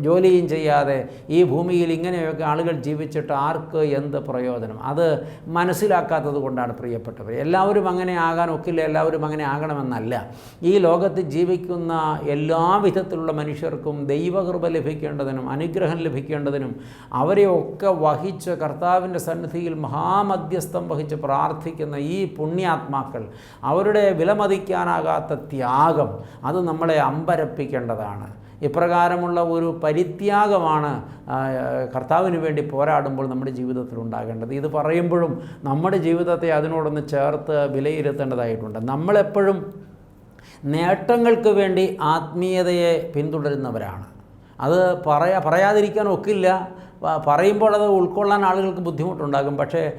ജോലിയും ചെയ്യാതെ ഈ ഭൂമിയിൽ ഇങ്ങനെയൊക്കെ ആളുകൾ ജീവിച്ചിട്ട് ആർക്ക് എന്ത് പ്രയോജനം? അത് മനസ്സിലാക്കാത്തത് കൊണ്ടാണ് പ്രിയപ്പെട്ടവർ. എല്ലാവരും അങ്ങനെ ആകാൻ ഒക്കില്ല എല്ലാവരും അങ്ങനെ ആകണമെന്നല്ല. ഈ ലോകത്ത് ജീവിക്കുന്ന എല്ലാ വിധത്തിലുള്ള മനുഷ്യർക്കും ദൈവകൃപ ലഭിക്കേണ്ടതിനും അനുഗ്രഹം ലഭിക്കേണ്ടതിനും അവരെയൊക്കെ വഹിച്ച് കർത്താവിന്റെ സന്നിധിയിൽ മഹാമധ്യസ്ഥം വഹിച്ച് പ്രാർത്ഥിക്കുന്ന ഈ പുണ്യാത്മാക്കൾ അവരുടെ വിലമതിക്കാനാകാത്ത ത്യാഗം അത് നമ്മളെ അമ്പരപ്പിക്കേണ്ടതാണ്. ഇപ്രകാരമുള്ള ഒരു പരിത്യാഗമാണ് കർത്താവിന് വേണ്ടി പോരാടുമ്പോൾ നമ്മുടെ ജീവിതത്തിൽ ഉണ്ടാകേണ്ടത്. ഇത് പറയുമ്പോഴും നമ്മുടെ ജീവിതത്തെ അതിനോടൊന്ന് ചേർത്ത് വിലയിരുത്തേണ്ടതായിട്ടുണ്ട്. നമ്മളെപ്പോഴും നേട്ടങ്ങൾക്ക് വേണ്ടി ആത്മീയതയെ പിന്തുടരുന്നവരാണ്. അത് പറയാ പറയാതിരിക്കാൻ ഒക്കില്ല. പറയുമ്പോൾ അത് ഉൾക്കൊള്ളാൻ ആളുകൾക്ക് ബുദ്ധിമുട്ടുണ്ടാകും. പക്ഷേ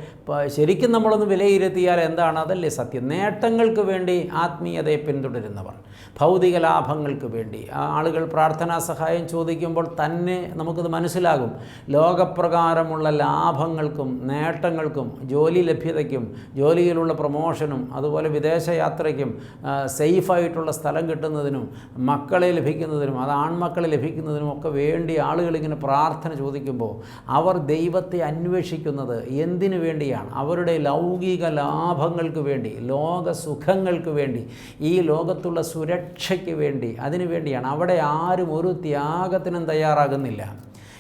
ശരിക്കും നമ്മളൊന്ന് വിലയിരുത്തിയാൽ എന്താണ്? അതല്ലേ സത്യം. നേട്ടങ്ങൾക്ക് വേണ്ടി ആത്മീയതയെ പിന്തുടരുന്നവർ ഭൗതിക ലാഭങ്ങൾക്ക് വേണ്ടി. ആളുകൾ പ്രാർത്ഥനാ സഹായം ചോദിക്കുമ്പോൾ തന്നെ നമുക്കത് മനസ്സിലാകും. ലോകപ്രകാരമുള്ള ലാഭങ്ങൾക്കും നേട്ടങ്ങൾക്കും ജോലി ലഭ്യതയ്ക്കും ജോലിയിലുള്ള പ്രമോഷനും അതുപോലെ വിദേശയാത്രയ്ക്കും സേഫായിട്ടുള്ള സ്ഥലം കിട്ടുന്നതിനും മക്കളെ ലഭിക്കുന്നതിനും അത് ആൺമക്കളെ ലഭിക്കുന്നതിനും ഒക്കെ വേണ്ടി ആളുകൾ ഇങ്ങനെ പ്രാർത്ഥന ചോദിക്കുമ്പോൾ അവർ ദൈവത്തെ അന്വേഷിക്കുന്നത് എന്തിനു വേണ്ടിയാണ്? അവരുടെ ലൗകിക ലാഭങ്ങൾക്ക് വേണ്ടി ലോക സുഖങ്ങൾക്ക് വേണ്ടി ഈ ലോകത്തുള്ള സുരക്ഷയ്ക്ക് വേണ്ടി അതിനു വേണ്ടിയാണ്. അവിടെ ആരും ഒരു ത്യാഗത്തിനും തയ്യാറാകുന്നില്ല.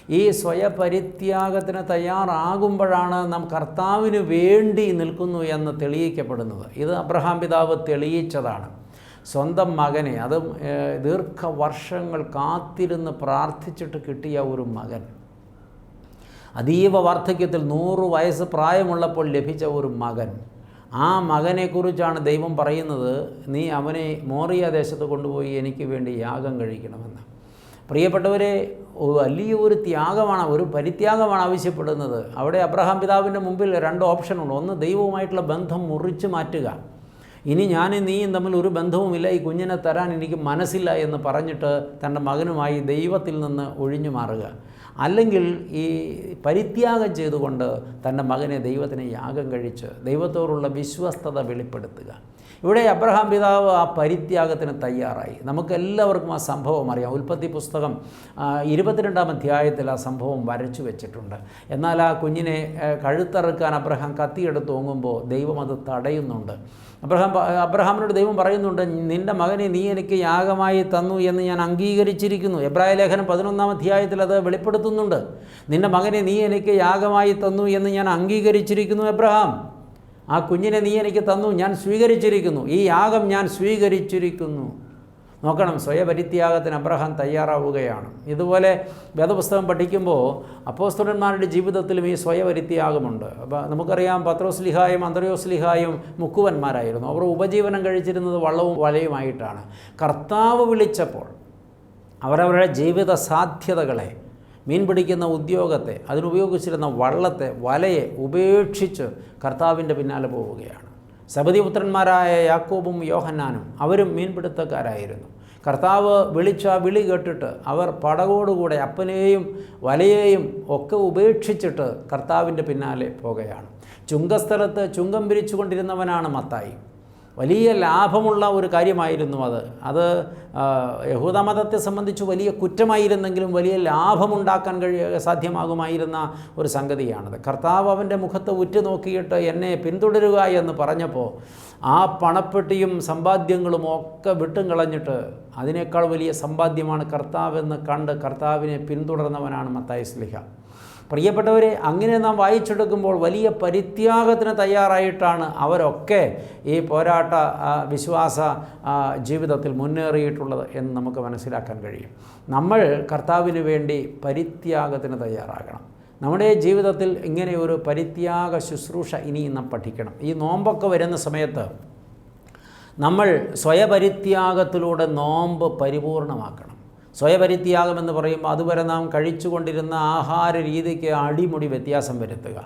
ഈ സ്വയപരിത്യാഗത്തിന് തയ്യാറാകുമ്പോഴാണ് നാം കർത്താവിന് വേണ്ടി നിൽക്കുന്നു എന്ന് തെളിയിക്കപ്പെടുന്നത്. ഇത് അബ്രഹാം പിതാവ് തെളിയിച്ചതാണ്. സ്വന്തം മകനെ അതും ദീർഘവർഷങ്ങൾ കാത്തിരുന്ന് പ്രാർത്ഥിച്ചിട്ട് കിട്ടിയ ഒരു മകൻ. അതീവ വാർദ്ധക്യത്തിൽ നൂറ് വയസ്സ് പ്രായമുള്ളപ്പോൾ ലഭിച്ച ഒരു മകൻ. ആ മകനെക്കുറിച്ചാണ് ദൈവം പറയുന്നത്. നീ അവനെ മോറിയ ദേശത്ത് കൊണ്ടുപോയി എനിക്ക് വേണ്ടി യാഗം കഴിക്കണമെന്ന്. പ്രിയപ്പെട്ടവരെ വലിയ ഒരു ത്യാഗമാണ് ഒരു പരിത്യാഗമാണ് ആവശ്യപ്പെടുന്നത്. അവിടെ അബ്രഹാം പിതാവിന്റെ മുമ്പിൽ രണ്ട് ഓപ്ഷനുണ്ട്. ഒന്ന് ദൈവവുമായിട്ടുള്ള ബന്ധം മുറിച്ചു മാറ്റുക. ഇനി ഞാനും നീയും തമ്മിൽ ഒരു ബന്ധവുമില്ല. ഈ കുഞ്ഞിനെ തരാൻ എനിക്ക് മനസ്സില്ല എന്ന് പറഞ്ഞിട്ട് തന്റെ മകനുമായി ദൈവത്തിൽ നിന്ന് ഒഴിഞ്ഞു മാറുക. അല്ലെങ്കിൽ ഈ പരിത്യാഗം ചെയ്തുകൊണ്ട് തന്റെ മകനെ ദൈവത്തിന് യാഗം കഴിച്ച് ദൈവത്തോടുള്ള വിശ്വസ്തത വെളിപ്പെടുത്തുക. ഇവിടെ അബ്രഹാം പിതാവ് ആ പരിത്യാഗത്തിന് തയ്യാറായി. നമുക്കെല്ലാവർക്കും ആ സംഭവം അറിയാം. ഉൽപ്പത്തി പുസ്തകം ഇരുപത്തിരണ്ടാം അധ്യായത്തിൽ ആ സംഭവം വരച്ചു വെച്ചിട്ടുണ്ട്. എന്നാൽ ആ കുഞ്ഞിനെ കഴുത്തറുക്കാൻ അബ്രഹാം കത്തിയെടുത്ത് ഓങ്ങുമ്പോൾ ദൈവം അത് തടയുന്നുണ്ട്. അബ്രഹാം അബ്രഹാമിനോട് ദൈവം പറയുന്നുണ്ട് നിന്റെ മകനെ നീ എനിക്ക് യാഗമായി തന്നു എന്ന് ഞാൻ അംഗീകരിച്ചിരിക്കുന്നു. എബ്രായ ലേഖനം പതിനൊന്നാം അധ്യായത്തിൽ അത് വെളിപ്പെടുത്തുന്നുണ്ട്. നിന്റെ മകനെ നീ എനിക്ക് യാഗമായി തന്നു എന്ന് ഞാൻ അംഗീകരിച്ചിരിക്കുന്നു എബ്രഹാം. ആ കുഞ്ഞിനെ നീ എനിക്ക് തന്നു ഞാൻ സ്വീകരിച്ചിരിക്കുന്നു. ഈ യാഗം ഞാൻ സ്വീകരിച്ചിരിക്കുന്നു. നോക്കണം. സ്വയപരിത്യാഗത്തിന് അബ്രഹാം തയ്യാറാവുകയാണ്. ഇതുപോലെ വേദപുസ്തകം പഠിക്കുമ്പോൾ അപ്പോസ്തലന്മാരുടെ ജീവിതത്തിലും ഈ സ്വയപരിത്യാഗമുണ്ട്. അപ്പോൾ നമുക്കറിയാം പത്രോസ്ലിഹായും അന്തരോസ്ലിഹായും മുക്കുവന്മാരായിരുന്നു. അവർ ഉപജീവനം കഴിച്ചിരുന്നത് വള്ളവും വലയുമായിട്ടാണ്. കർത്താവ് വിളിച്ചപ്പോൾ അവരവരുടെ ജീവിത സാധ്യതകളെ മീൻ പിടിക്കുന്ന ഉദ്യോഗത്തെ അതിനുപയോഗിച്ചിരുന്ന വള്ളത്തെ വലയെ ഉപേക്ഷിച്ച് കർത്താവിന്റെ പിന്നാലെ പോവുകയാണ്. സബദിപുത്രന്മാരായ യാക്കോബും യോഹന്നാനും അവരും മീൻപിടുത്തക്കാരായിരുന്നു. കർത്താവ് വിളിച്ച വിളി കേട്ടിട്ട് അവർ പടകോടുകൂടെ അപ്പനെയും വലയെയും ഒക്കെ ഉപേക്ഷിച്ചിട്ട് കർത്താവിന്റെ പിന്നാലെ പോകുകയാണ് ചുങ്കസ്ഥലത്ത് ചുങ്കം പിരിച്ചുകൊണ്ടിരുന്നവനാണ് മത്തായി. വലിയ ലാഭമുള്ള ഒരു കാര്യമായിരുന്നു അത്. അത് യഹൂദമതത്തെ സംബന്ധിച്ച് വലിയ കുറ്റമായിരുന്നെങ്കിലും വലിയ ലാഭമുണ്ടാക്കാൻ കഴിയ സാധ്യമാകുമായിരുന്ന ഒരു സംഗതിയാണത്. കർത്താവ് അവന്റെ മുഖത്ത് ഉറ്റുനോക്കിയിട്ട് എന്നെ പിന്തുടരുക എന്ന് പറഞ്ഞപ്പോൾ ആ പണപ്പെട്ടിയും സമ്പാദ്യങ്ങളും ഒക്കെ വിട്ടും കളഞ്ഞിട്ട് അതിനേക്കാൾ വലിയ സമ്പാദ്യമാണ് കർത്താവെന്ന് കണ്ട് കർത്താവിനെ പിന്തുടർന്നവനാണ് മത്തായി സ്ലിഹ. പ്രിയപ്പെട്ടവരെ അങ്ങനെ നാം വായിച്ചെടുക്കുമ്പോൾ വലിയ പരിത്യാഗത്തിന് തയ്യാറായിട്ടാണ് അവരൊക്കെ ഈ പോരാട്ട വിശ്വാസ ജീവിതത്തിൽ മുന്നേറിയിട്ടുള്ളത് എന്ന് നമുക്ക് മനസ്സിലാക്കാൻ കഴിയും. നമ്മൾ കർത്താവിന് വേണ്ടി പരിത്യാഗത്തിന് തയ്യാറാകണം. നമ്മുടെ ജീവിതത്തിൽ ഇങ്ങനെ ഒരു പരിത്യാഗ ശുശ്രൂഷ ഇനിയും നാം പഠിക്കണം. ഈ നോമ്പൊക്കെ വരുന്ന സമയത്ത് നമ്മൾ സ്വയപരിത്യാഗത്തിലൂടെ നോമ്പ് പരിപൂർണമാക്കണം. സ്വയപരിത്യാഗം എന്ന് പറയുമ്പോൾ അതുവരെ നാം കഴിച്ചുകൊണ്ടിരുന്ന ആഹാര രീതിക്ക് അടിമുടി വ്യത്യാസം വരുത്തുക.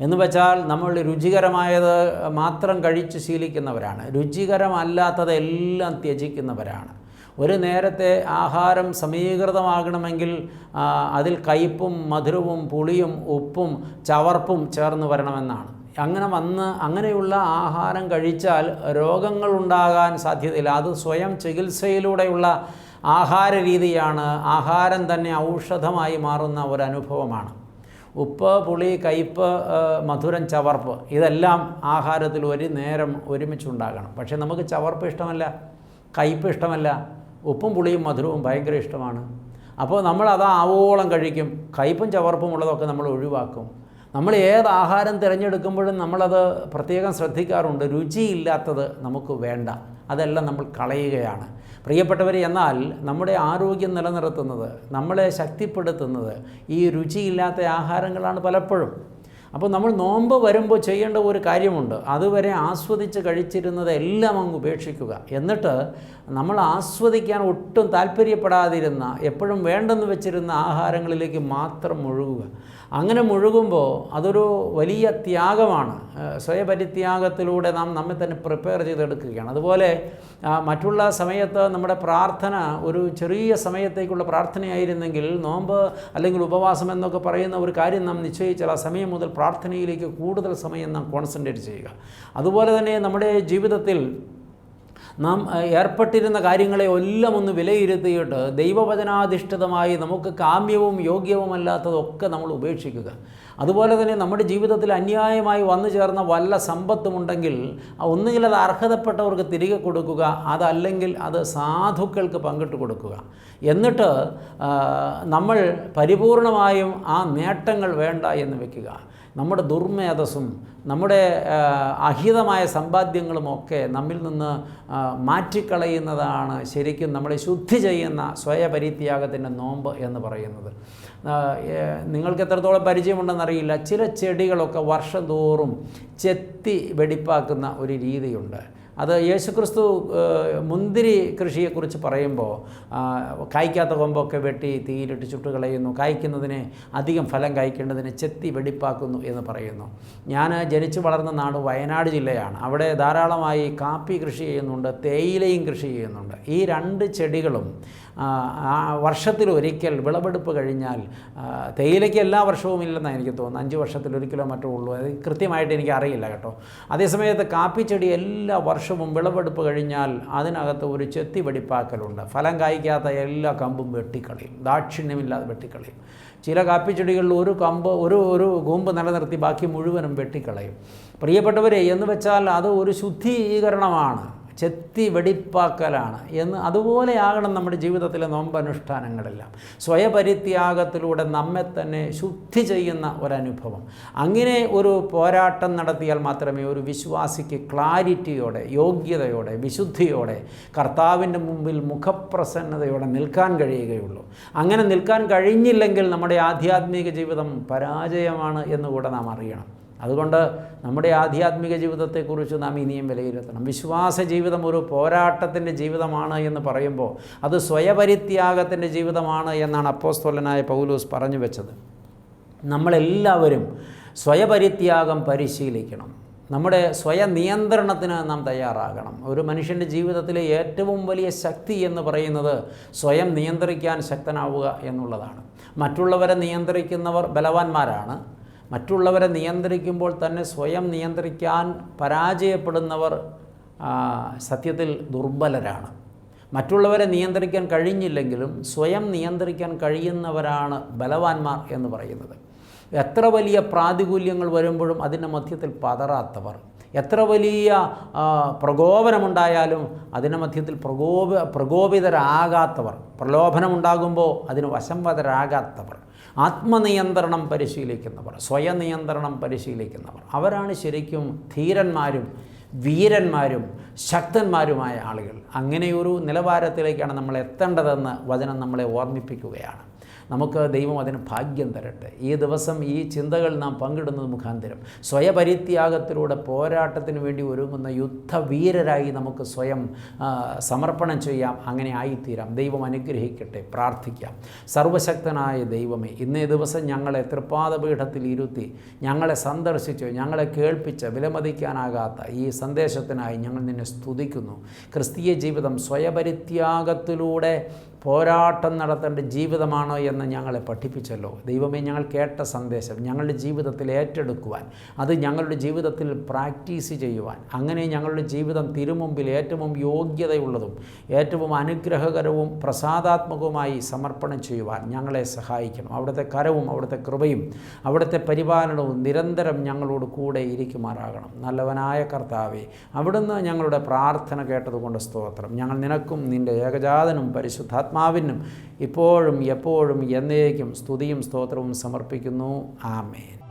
എന്ന് വെച്ചാൽ നമ്മൾ രുചികരമായത് മാത്രം കഴിച്ച് ശീലിക്കുന്നവരാണ്. രുചികരമല്ലാത്തതെല്ലാം ത്യജിക്കുന്നവരാണ്. ഒരു നേരത്തെ ആഹാരം സമീകൃതമാകണമെങ്കിൽ അതിൽ കയ്പും മധുരവും പുളിയും ഉപ്പും ചവർപ്പും ചേർന്ന് വരണമെന്നാണ്. അങ്ങനെ വന്ന് അങ്ങനെയുള്ള ആഹാരം കഴിച്ചാൽ രോഗങ്ങളുണ്ടാകാൻ സാധ്യതയില്ല. അത് സ്വയം ചികിത്സയിലൂടെയുള്ള ആഹാര രീതിയാണ് ആഹാരം തന്നെ ഔഷധമായി മാറുന്ന ഒരു അനുഭവമാണ് ഉപ്പ് പുളി കയ്പ് മധുരം ചവർപ്പ് ഇതെല്ലാം ആഹാരത്തിൽ ഒരു നേരം ഒരുമിച്ചുണ്ടാകണം. പക്ഷേ നമുക്ക് ചവർപ്പ് ഇഷ്ടമല്ല കയ്പ് ഇഷ്ടമല്ല ഉപ്പും പുളിയും മധുരവും ഭയങ്കര ഇഷ്ടമാണ്. അപ്പോൾ നമ്മൾ അത് ആവോളം കഴിക്കും. കയ്പും ചവർപ്പും ഉള്ളതൊക്കെ നമ്മൾ ഒഴിവാക്കും. നമ്മൾ ഏത് ആഹാരം തിരഞ്ഞെടുക്കുമ്പോഴും നമ്മളത് പ്രത്യേകം ശ്രദ്ധിക്കാറുണ്ട്. രുചിയില്ലാത്തത് നമുക്ക് വേണ്ട. അതെല്ലാം നമ്മൾ കളയുകയാണ്. പ്രിയപ്പെട്ടവർ എന്നാൽ നമ്മുടെ ആരോഗ്യം നിലനിർത്തുന്നത് നമ്മളെ ശക്തിപ്പെടുത്തുന്നത് ഈ രുചിയില്ലാത്ത ആഹാരങ്ങളാണ് പലപ്പോഴും. അപ്പോൾ നമ്മൾ നോമ്പ് വരുമ്പോൾ ചെയ്യേണ്ട ഒരു കാര്യമുണ്ട്. അതുവരെ ആസ്വദിച്ച് കഴിച്ചിരുന്നത് എല്ലാം അങ്ങ് ഉപേക്ഷിക്കുക. എന്നിട്ട് നമ്മൾ ആസ്വദിക്കാൻ ഒട്ടും താല്പര്യപ്പെടാതിരുന്ന എപ്പോഴും വേണ്ടെന്ന് വെച്ചിരുന്ന ആഹാരങ്ങളിലേക്ക് മാത്രം മുഴുകുക. അങ്ങനെ മുഴുകുമ്പോൾ അതൊരു വലിയ ത്യാഗമാണ്. സ്വയപരിത്യാഗത്തിലൂടെ നാം നമ്മെ തന്നെ പ്രിപ്പയർ ചെയ്തെടുക്കുകയാണ്. അതുപോലെ മറ്റുള്ള സമയത്ത് നമ്മുടെ പ്രാർത്ഥന ഒരു ചെറിയ സമയത്തേക്കുള്ള പ്രാർത്ഥനയായിരുന്നെങ്കിൽ നോമ്പ് അല്ലെങ്കിൽ ഉപവാസം എന്നൊക്കെ പറയുന്ന ഒരു കാര്യം നാം നിശ്ചയിച്ചാൽ ആ സമയം മുതൽ പ്രാർത്ഥനയിലേക്ക് കൂടുതൽ സമയം നാം കോൺസെൻട്രേറ്റ് ചെയ്യുക. അതുപോലെ തന്നെ നമ്മുടെ ജീവിതത്തിൽ നാം ഏർപ്പെട്ടിരുന്ന കാര്യങ്ങളെ എല്ലാം ഒന്ന് വിലയിരുത്തിയിട്ട് ദൈവവചനാധിഷ്ഠിതമായി നമുക്ക് കാമ്യവും യോഗ്യവുമല്ലാത്തതൊക്കെ നമ്മൾ ഉപേക്ഷിക്കുക. അതുപോലെ തന്നെ നമ്മുടെ ജീവിതത്തിൽ അന്യായമായി വന്നു ചേർന്ന വല്ല സമ്പത്തുമുണ്ടെങ്കിൽ ഒന്നുകിൽ അത് അർഹതപ്പെട്ടവർക്ക് തിരികെ കൊടുക്കുക അതല്ലെങ്കിൽ അത് സാധുക്കൾക്ക് പങ്കിട്ട് കൊടുക്കുക. എന്നിട്ട് നമ്മൾ പരിപൂർണമായും ആ നേട്ടങ്ങൾ വേണ്ട എന്ന് വെക്കുക. നമ്മുടെ ദുർമേധസ്സും നമ്മുടെ അഹിതമായ സമ്പാദ്യങ്ങളുമൊക്കെ നമ്മിൽ നിന്ന് മാറ്റിക്കളയുന്നതാണ് ശരിക്കും നമ്മളെ ശുദ്ധി ചെയ്യുന്ന സ്വയപരിത്യാഗത്തിന്റെ നോമ്പ് എന്ന് പറയുന്നത്. നിങ്ങൾക്ക് എത്രത്തോളം പരിചയമുണ്ടെന്നറിയില്ല. ചില ചെടികളൊക്കെ വർഷം തോറും ചെത്തി വെടിപ്പാക്കുന്ന ഒരു രീതിയുണ്ട്. അത് യേശുക്രിസ്തു മുന്തിരി കൃഷിയെക്കുറിച്ച് പറയുമ്പോൾ കായ്ക്കാത്ത കൊമ്പൊക്കെ വെട്ടി തീയിലിട്ട് ചുട്ടുകളയുന്നു കായ്ക്കുന്നതിനെ അധികം ഫലം കായ്ക്കേണ്ടതിനെ ചെത്തി വെടിപ്പാക്കുന്നു എന്ന് പറയുന്നു. ഞാൻ ജനിച്ചു വളർന്ന നാട് വയനാട് ജില്ലയാണ്. അവിടെ ധാരാളമായി കാപ്പി കൃഷി ചെയ്യുന്നുണ്ട് തേയിലയും കൃഷി ചെയ്യുന്നുണ്ട്. ഈ രണ്ട് ചെടികളും ആ, വർഷത്തിൽ ഒരിക്കൽ വിളവെടുപ്പ് കഴിഞ്ഞാൽ തേയിലയ്ക്ക് എല്ലാ വർഷവും ഇല്ലെന്നാണ് എനിക്ക് തോന്നുന്നത്. അഞ്ച് വർഷത്തിൽ ഒരിക്കലോ മറ്റോ ഉള്ളൂ. അത് കൃത്യമായിട്ട് എനിക്ക് അറിയില്ല കേട്ടോ. അതേസമയത്ത് കാപ്പിച്ചെടി എല്ലാ വർഷവും വിളവെടുപ്പ് കഴിഞ്ഞാൽ അതിനകത്ത് ഒരു ചെത്തി വെടിപ്പാക്കലുണ്ട്. ഫലം കായ്ക്കാത്ത എല്ലാ കമ്പും വെട്ടിക്കളയും. ദാക്ഷിണ്യമില്ലാതെ വെട്ടിക്കളയും. ചില കാപ്പിച്ചെടികളിൽ ഒരു കമ്പ് ഒരു ഒരു കൂമ്പ് നിലനിർത്തി ബാക്കി മുഴുവനും വെട്ടിക്കളയും. പ്രിയപ്പെട്ടവരെ എന്ന് വെച്ചാൽ അത് ഒരു ശുദ്ധീകരണമാണ്. ചെത്തി വെടിപ്പാക്കലാണ് എന്ന് അതുപോലെയാകണം നമ്മുടെ ജീവിതത്തിലെ നോമ്പനുഷ്ഠാനങ്ങളെല്ലാം. സ്വയപരിത്യാഗത്തിലൂടെ നമ്മെ തന്നെ ശുദ്ധി ചെയ്യുന്ന ഒരനുഭവം. അങ്ങനെ ഒരു പോരാട്ടം നടത്തിയാൽ മാത്രമേ ഒരു വിശ്വാസിക്ക് ക്ലാരിറ്റിയോടെ യോഗ്യതയോടെ വിശുദ്ധിയോടെ കർത്താവിന്റെ മുമ്പിൽ മുഖപ്രസന്നതയോടെ നിൽക്കാൻ കഴിയുകയുള്ളൂ. അങ്ങനെ നിൽക്കാൻ കഴിഞ്ഞില്ലെങ്കിൽ നമ്മുടെ ആധ്യാത്മിക ജീവിതം പരാജയമാണ് എന്നുകൂടെ നാം അറിയണം. അതുകൊണ്ട് നമ്മുടെ ആധ്യാത്മിക ജീവിതത്തെക്കുറിച്ച് നാം ഇനിയും വിലയിരുത്തണം. വിശ്വാസ ജീവിതം ഒരു പോരാട്ടത്തിന്റെ ജീവിതമാണ് എന്ന് പറയുമ്പോൾ അത് സ്വയപരിത്യാഗത്തിന്റെ ജീവിതമാണ് എന്നാണ് അപ്പോസ്തോലനായ പൗലൂസ് പറഞ്ഞു വെച്ചത്. നമ്മളെല്ലാവരും സ്വയപരിത്യാഗം പരിശീലിക്കണം. നമ്മുടെ സ്വയനിയന്ത്രണത്തിന് നാം തയ്യാറാകണം. ഒരു മനുഷ്യന്റെ ജീവിതത്തിലെ ഏറ്റവും വലിയ ശക്തി എന്ന് പറയുന്നത് സ്വയം നിയന്ത്രിക്കാൻ ശക്തനാവുക എന്നുള്ളതാണ്. മറ്റുള്ളവരെ നിയന്ത്രിക്കുന്നവർ ബലവാന്മാരാണ്. മറ്റുള്ളവരെ നിയന്ത്രിക്കുമ്പോൾ തന്നെ സ്വയം നിയന്ത്രിക്കാൻ പരാജയപ്പെടുന്നവർ സത്യത്തിൽ ദുർബലരാണ്. മറ്റുള്ളവരെ നിയന്ത്രിക്കാൻ കഴിഞ്ഞില്ലെങ്കിലും സ്വയം നിയന്ത്രിക്കാൻ കഴിയുന്നവരാണ് ബലവാന്മാർ എന്ന് പറയുന്നത്. എത്ര വലിയ പ്രാതികൂല്യങ്ങൾ വരുമ്പോഴും അതിന്റെ മധ്യത്തിൽ പതറാത്തവർ. എത്ര വലിയ പ്രകോപനമുണ്ടായാലും അതിന്റെ മധ്യത്തിൽ പ്രകോപ പ്രകോപിതരാകാത്തവർ. പ്രലോഭനമുണ്ടാകുമ്പോൾ അതിന് വശംവതരാകാത്തവർ. ആത്മനിയന്ത്രണം പരിശീലിക്കുന്നവർ സ്വയനിയന്ത്രണം പരിശീലിക്കുന്നവർ. അവരാണ് ശരിക്കും ധീരന്മാരും വീരന്മാരും ശക്തന്മാരുമായ ആളുകൾ. അങ്ങനെയൊരു നിലവാരത്തിലേക്കാണ് നമ്മൾ എത്തേണ്ടതെന്ന് വചനം നമ്മളെ ഓർമ്മിപ്പിക്കുകയാണ്. നമുക്ക് ദൈവം അതിന് ഭാഗ്യം തരട്ടെ. ഈ ദിവസം ഈ ചിന്തകൾ നാം പങ്കിടുന്നത് മുഖാന്തരം. സ്വയപരിത്യാഗത്തിലൂടെ പോരാട്ടത്തിന് വേണ്ടി ഒരുങ്ങുന്ന യുദ്ധവീരരായി നമുക്ക് സ്വയം സമർപ്പണം ചെയ്യാം. അങ്ങനെ ആയിത്തീരാം. ദൈവം അനുഗ്രഹിക്കട്ടെ. പ്രാർത്ഥിക്കാം. സർവശക്തനായ ദൈവമേ ഇന്നേ ദിവസം ഞങ്ങളെ തൃപ്പാദപീഠത്തിൽ ഇരുത്തി ഞങ്ങളെ സന്ദർശിച്ചു ഞങ്ങളെ കേൾപ്പിച്ച് വിലമതിക്കാനാകാത്ത ഈ സന്ദേശത്തിനായി ഞങ്ങൾ നിന്നെ സ്തുതിക്കുന്നു. ക്രിസ്തീയ ജീവിതം സ്വയപരിത്യാഗത്തിലൂടെ പോരാട്ടം നടത്തേണ്ട ജീവിതമാണോ എന്ന് ഞങ്ങളെ പഠിപ്പിച്ചല്ലോ. ദൈവമേ ഞങ്ങൾ കേട്ട സന്ദേശം ഞങ്ങളുടെ ജീവിതത്തിൽ ഏറ്റെടുക്കുവാൻ അത് ഞങ്ങളുടെ ജീവിതത്തിൽ പ്രാക്ടീസ് ചെയ്യുവാൻ അങ്ങനെ ഞങ്ങളുടെ ജീവിതം തിരുമുമ്പിൽ ഏറ്റവും യോഗ്യതയുള്ളതും ഏറ്റവും അനുഗ്രഹകരവും പ്രസാദാത്മകവുമായി സമർപ്പണം ചെയ്യുവാൻ ഞങ്ങളെ സഹായിക്കണം. അവിടുത്തെ കരവും അവിടുത്തെ കൃപയും അവിടുത്തെ പരിപാലനവും നിരന്തരം ഞങ്ങളോട് കൂടെ ഇരിക്കുമാറാകണം. നല്ലവനായ കർത്താവെ അവിടുന്ന് ഞങ്ങളുടെ പ്രാർത്ഥന കേട്ടതുകൊണ്ട് സ്തോത്രം. ഞങ്ങൾ നിനക്കും നിന്റെ ഏകജാതനും പരിശുദ്ധാത്മാവിനും ഇപ്പോഴും എപ്പോഴും എന്നേക്കും സ്തുതിയും സ്തോത്രവും സമർപ്പിക്കുന്നു. ആമേൻ.